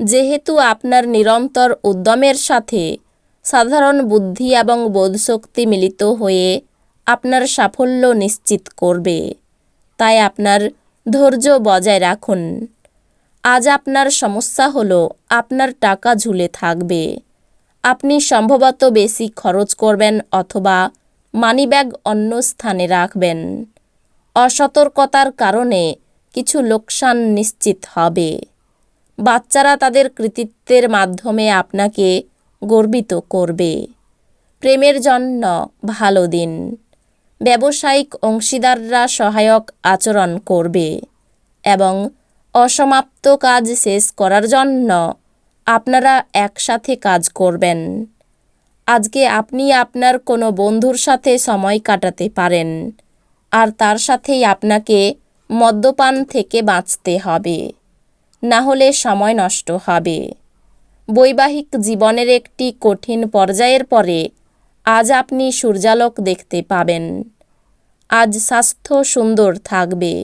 যেহেতু আপনার নিরন্তর উদ্যমের সাথে সাধারণ বুদ্ধি এবং বোধশক্তি মিলিত হয়ে আপনার সাফল্য নিশ্চিত করবে, তাই আপনার ধৈর্য বজায় রাখুন। আজ আপনার সমস্যা হলো আপনার টাকা ঝুলে থাকবে। আপনি সম্ভবত বেশি খরচ করবেন অথবা মানিব্যাগ অন্য স্থানে রাখবেন। অসতর্কতার কারণে কিছু লোকসান নিশ্চিত হবে। বাচ্চারা তাদের কৃতিত্বের মাধ্যমে আপনাকে গর্বিত করবে। প্রেমের জন্য ভালো দিন। ব্যবসায়িক অংশীদাররা সহায়ক আচরণ করবে এবং অসমাপ্ত কাজ শেষ করার জন্য আপনারা একসাথে কাজ করবেন। আজকে আপনি আপনার কোনো বন্ধুর সাথে সময় কাটাতে পারেন, আর তার সাথেই আপনাকে মদ্যপান থেকে বাঁচতে হবে। না হলে সময় নষ্ট হবে। বৈবাহিক জীবনের একটি কঠিন পর্যায়ের পরে আজ আপনি সূর্যালোক দেখতে পাবেন। আজ স্বাস্থ্য সুন্দর থাকবে।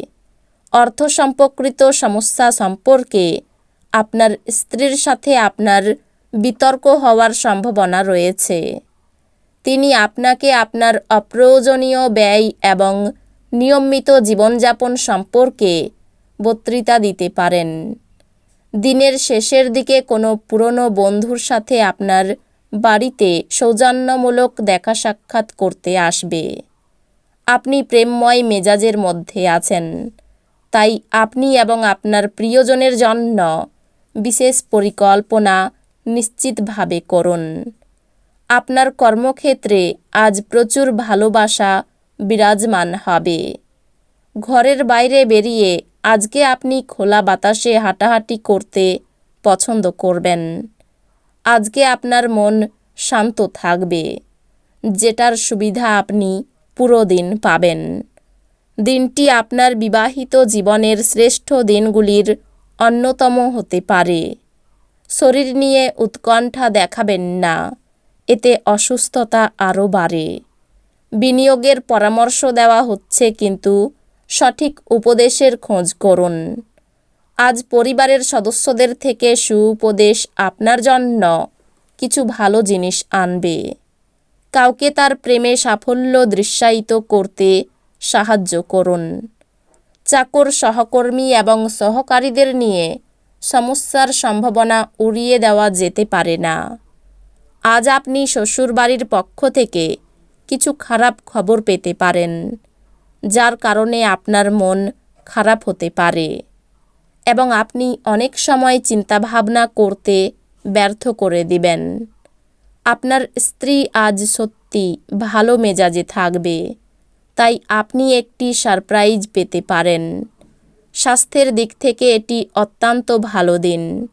অর্থ সম্পর্কিত সমস্যা সম্পর্কে আপনার স্ত্রীর সাথে আপনার বিতর্ক হওয়ার সম্ভাবনা রয়েছে। তিনি আপনাকে আপনার অপ্রয়োজনীয় ব্যয় এবং নিয়মিত জীবনযাপন সম্পর্কে বক্তৃতা দিতে পারেন। দিনের শেষের দিকে কোনো পুরনো বন্ধুর সাথে আপনার বাড়িতে সৌজন্যমূলক দেখা সাক্ষাৎ করতে আসবে। আপনি প্রেমময় মেজাজের মধ্যে আছেন। তাই আপনি এবং আপনার প্রিয়জনের জন্য বিশেষ পরিকল্পনা নিশ্চিতভাবে করুন। আপনার কর্মক্ষেত্রে আজ প্রচুর ভালোবাসা বিরাজমান হবে। ঘরের বাইরে বেরিয়ে আজকে আপনি খোলা বাতাসে হাঁটাহাঁটি করতে পছন্দ করবেন। আজকে আপনার মন শান্ত থাকবে। যেটার সুবিধা আপনি পুরো দিন পাবেন। দিনটি আপনার বিবাহিত জীবনের শ্রেষ্ঠ দিনগুলির অন্যতম হতে পারে। শরীর নিয়ে উৎকণ্ঠা দেখাবেন না, এতে অসুস্থতা আরও বাড়ে। বিনিয়োগের পরামর্শ দেওয়া হচ্ছে কিন্তু সঠিক উপদেশের খোঁজ করুন। আজ পরিবারের সদস্যদের থেকে সুউপদেশ আপনার জন্য। কিছু ভালো জিনিস আনবে। কাউকে তার প্রেমে সাফল্য দৃশ্যায়িত করতে সাহায্য করুন। চাকর সহকর্মী এবং সহকারীদের নিয়ে সমস্যার সম্ভাবনা উড়িয়ে দেওয়া যেতে পারে না। আজ আপনি শ্বশুরবাড়ির পক্ষ থেকে কিছু খারাপ খবর পেতে পারেন। যার কারণে আপনার মন খারাপ হতে পারে এবং আপনি অনেক সময় চিন্তাভাবনা করতে ব্যর্থ করে দিবেন। আপনার স্ত্রী আজ সত্যি ভালো মেজাজে থাকবে, তাই আপনি একটি সারপ্রাইজ পেতে পারেন। স্বাস্থ্যের দিক থেকে এটি অত্যন্ত ভালো দিন।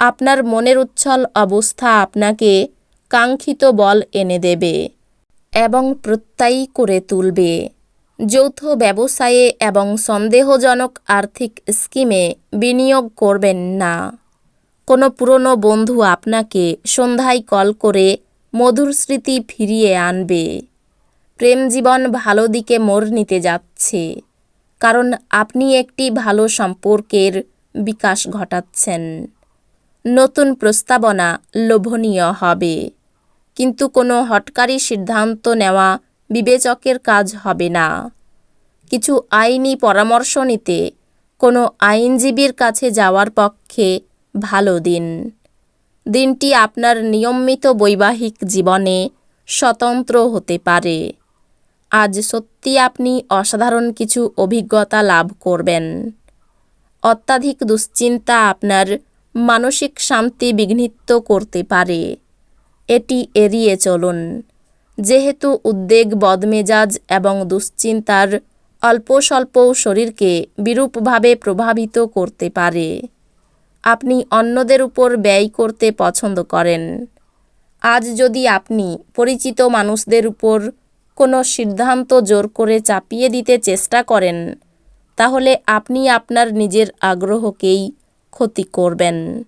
আপনার মনের উচ্ছল অবস্থা আপনাকে কাঙ্ক্ষিত বল এনে দেবে এবং প্রত্যয়ী করে তুলবে। যৌথ ব্যবসায়ে এবং সন্দেহজনক আর্থিক স্কিমে বিনিয়োগ করবেন না। কোনো পুরনো বন্ধু আপনাকে সন্ধ্যায় কল করে মধুর স্মৃতি ফিরিয়ে আনবে। প্রেম জীবন ভালো দিকে মোড় নিতে যাচ্ছে, কারণ আপনি একটি ভালো সম্পর্কের বিকাশ ঘটাচ্ছেন। নতুন প্রস্তাবনা লোভনীয় হবে, কিন্তু কোনো হটকারী সিদ্ধান্ত নেওয়া বিবেচকের কাজ হবে না। কিছু আইনি পরামর্শ নিতে কোনো আইনজীবীর কাছে যাওয়ার পক্ষে ভালো দিন। দিনটি আপনার নিয়মিত বৈবাহিক জীবনে স্বতন্ত্র হতে পারে। আজ সত্যি আপনি অসাধারণ কিছু অভিজ্ঞতা লাভ করবেন। অত্যাধিক দুশ্চিন্তা আপনার মানসিক শান্তি বিঘ্নিত করতে পারে। এটি এড়িয়ে চলুন। যেহেতু উদ্বেগ, বদমেজাজ এবং দুশ্চিন্তার অল্প স্বল্পও শরীরকে বিরূপভাবে প্রভাবিত করতে পারে। আপনি অন্যদের উপর ব্যয় করতে পছন্দ করেন। আজ যদি আপনি পরিচিত মানুষদের উপর কোনো সিদ্ধান্ত জোর করে চাপিয়ে দিতে চেষ্টা করেন, তাহলে আপনি আপনার নিজের আগ্রহকেই ক্ষতি করবেন।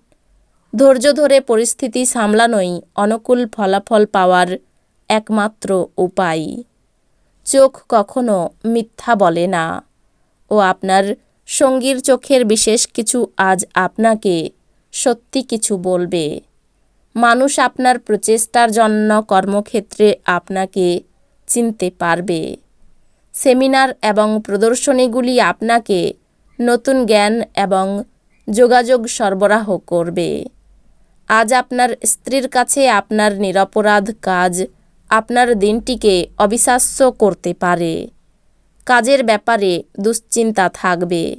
ধৈর্য ধরে পরিস্থিতি সামলানোই অনুকূল ফলাফল পাওয়ার একমাত্র উপায়। চোখ কখনো মিথ্যা বলে না। ও আপনার সঙ্গীর চোখের বিশেষ কিছু আজ আপনাকে সত্যি কিছু বলবে। মানুষ আপনার প্রচেষ্টার জন্য কর্মক্ষেত্রে আপনাকে চিনতে পারবে। সেমিনার এবং প্রদর্শনীগুলি আপনাকে নতুন জ্ঞান এবং যোগাযোগ সরবরাহ করবে। আজ আপনার স্ত্রীর কাছে আপনার নিরপরাধ কাজ আপনার দিনটিকে অবিশ্বাস্য করতে পারে। কাজের ব্যাপারে দুশ্চিন্তা থাকবে।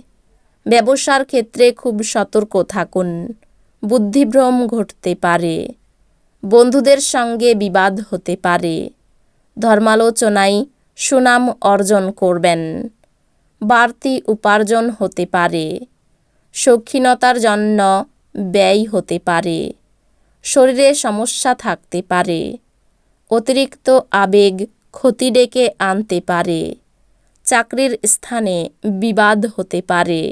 ব্যবসার ক্ষেত্রে খুব সতর্ক থাকুন। বুদ্ধিভ্রম ঘটতে পারে। বন্ধুদের সঙ্গে বিবাদ হতে পারে। ধর্মালোচনায় সুনাম অর্জন করবেন। বাড়তি উপার্জন হতে পারে। শৌখিনতার জন্য ব্যয় হতে পারে। শরীরে সমস্যা থাকতে পারে। অতিরিক্ত আবেগ ক্ষতি ডেকে আনতে পারে। চাকরির স্থানে বিবাদ হতে পারে।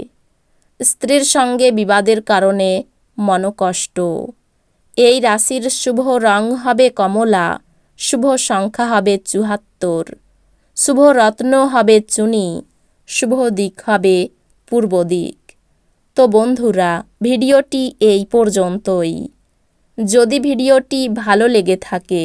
স্ত্রীর সঙ্গে বিবাদের কারণে মনকষ্ট। এই রাশির শুভ রং হবে কমলা, শুভ সংখ্যা হবে চুহাত্তর শুভ রত্ন হবে চুনি, শুভ দিক হবে পূর্ব দিক। তো বন্ধুরা, ভিডিওটি এই পর্যন্তই। যদি ভিডিওটি ভালো লেগে থাকে